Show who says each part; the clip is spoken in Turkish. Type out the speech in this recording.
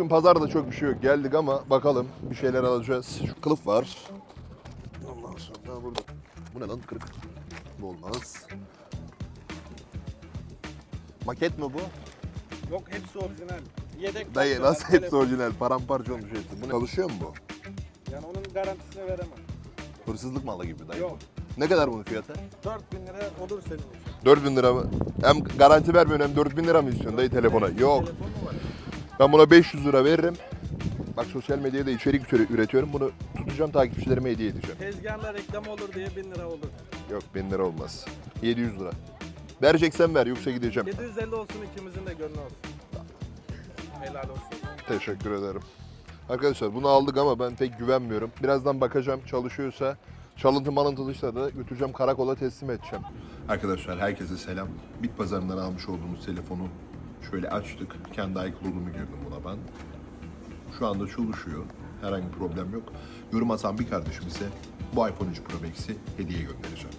Speaker 1: bugün pazarda çok bir şey yok. Geldik ama bakalım bir şeyler alacağız. Şu kılıf var. Ondan sonra burada. Bu ne lan kırık? Bu olmaz. Maket mi bu?
Speaker 2: Yok hepsi orijinal. Yedek
Speaker 1: Dayı nasıl hepsi
Speaker 2: telefon.
Speaker 1: orijinal? Paramparça olmuş hepsi. Bu ne? Çalışıyor mu bu?
Speaker 2: Yani onun garantisini veremem.
Speaker 1: Hırsızlık malı gibi dayı.
Speaker 2: Yok.
Speaker 1: Ne kadar bunun fiyatı?
Speaker 2: 4000 lira olur senin için.
Speaker 1: 4000 lira mı? Hem garanti vermiyorsun hem 4000 lira mı istiyorsun dayı telefona? Yok.
Speaker 2: Telefon mu var?
Speaker 1: Ben buna 500 lira veririm. Bak sosyal medyada içerik üre- üretiyorum. Bunu tutacağım takipçilerime hediye edeceğim.
Speaker 2: Tezgahında reklam olur diye 1000 lira olur.
Speaker 1: Yok 1000 lira olmaz. 700 lira. Vereceksen ver yoksa gideceğim.
Speaker 2: 750 olsun ikimizin de gönlü olsun. Helal olsun.
Speaker 1: Teşekkür ederim. Arkadaşlar bunu aldık ama ben pek güvenmiyorum. Birazdan bakacağım çalışıyorsa çalıntı malıntılıysa da götüreceğim karakola teslim edeceğim. Arkadaşlar herkese selam. Bit pazarından almış olduğumuz telefonu şöyle açtık. Kendi iCloud'umu girdim buna ben. Şu anda çalışıyor. Herhangi bir problem yok. Yorum atan bir kardeşim ise bu iPhone 3 Pro Max'i hediye göndereceğim.